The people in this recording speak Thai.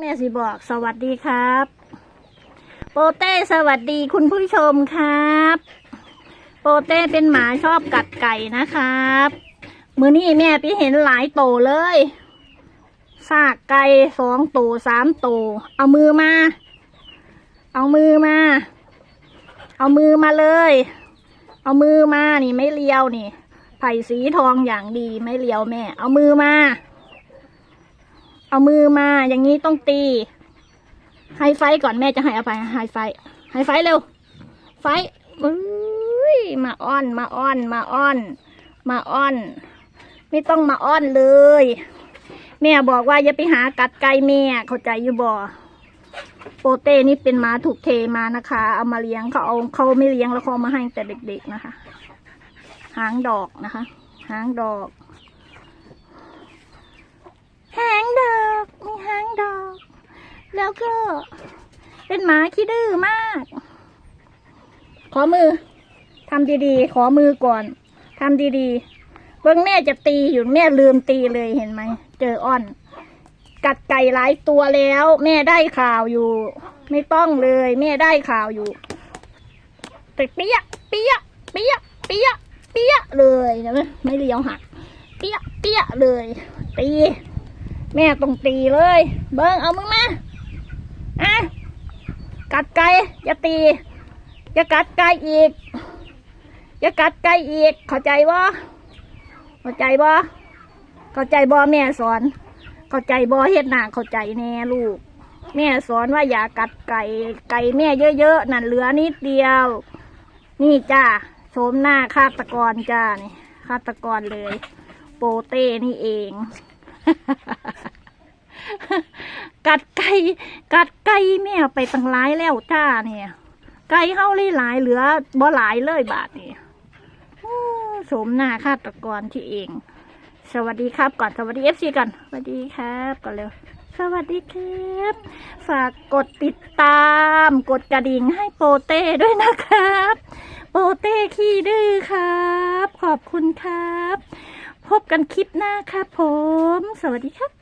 แม่สิบอกสวัสดีครับ โปเต้สวัสดีคุณผู้ชมครับ โปเต้เป็นหมาชอบกัดไก่นะครับ มือนี้แม่ไปเห็นหลายโตเลยซากไก่สองโตสามโต เอามือมา เอามือมา เอามือมาเลย เอามือมานี่ไม่เลียวนี่ ไผ่สีทองอย่างดีไม่เลียวแม่ เอามือมา เอามือมาอย่างนี้ต้องตี ไฮไฟก่อนแม่จะให้อาไปไฮไฟ ไฮไฟเร็ว ไฟอุ้ยมาอ้อนมาอ้อน มาอ้อน มาอ้อน ไม่ต้องมาอ้อนเลย แม่บอกว่าอย่าไปหากัดไก่แม่เข้าใจอยู่บ่โปเต้นี่เป็นมาถูกเทมานะคะ เอามาเลี้ยงเขาเอาเขาไม่เลี้ยงแล้วเขามาให้แต่เด็กๆนะคะ หางดอกนะคะ หางดอก หางดอก หางดอก แล้วก็ เป็นหมาขี้ดื้อมาก ขอมือทำดีๆ ขอมือก่อนทำดีๆเบิ่งแม่จะตีอยู่แม่ลืมตีเลยเห็นไหม เจออ้อน กัดไก่หลายตัวแล้ว แม่ได้ข่าวอยู่ ไม่ต้องเลย แม่ได้ข่าวอยู่แต่เปี้ยเปี้ยเปี้ยเปี้ยเปี้ยเลยนะไม่เลี้ยวหักเปี้ยเปี้ยเลยตี แม่ต้องตีเลย เบิ้งเอามึงมาอะกัดไก่อย่าตี อย่ากัดไก่อีก อย่ากัดไก่อีก เข้าใจบ่เข้าใจบ่เข้าใจบ่แม่สอน เข้าใจบ่เฮ็ดหน้าเข้าใจแน่ลูก แม่สอนว่าอย่ากัดไก่ ไก่แม่เยอะๆนั่นเหลือนิดเดียว นี่จ้าโฉมหน้าฆาตกรจ้านี่ฆาตกรเลย โปเต้นี่เอง กัดไก่กัดไก่แม่ไปตั้งหลายแล้วจ้าเนี่ยไก่เฮาเลยหลายเหลือบ่หลายเลยบาทนี่สมหน้าฆาตกรที่เอง สวัสดีครับก่อนสวัสดีเอฟซีก่อนสวัสดีครับก่อนเร็วสวัสดีครับ ฝากกดติดตาม กดกระดิ่งให้โปเต้ด้วยนะครับ โปเต้ขี้ดื้อครับ ขอบคุณครับ พบกันคลิปหน้าครับผม สวัสดีครับ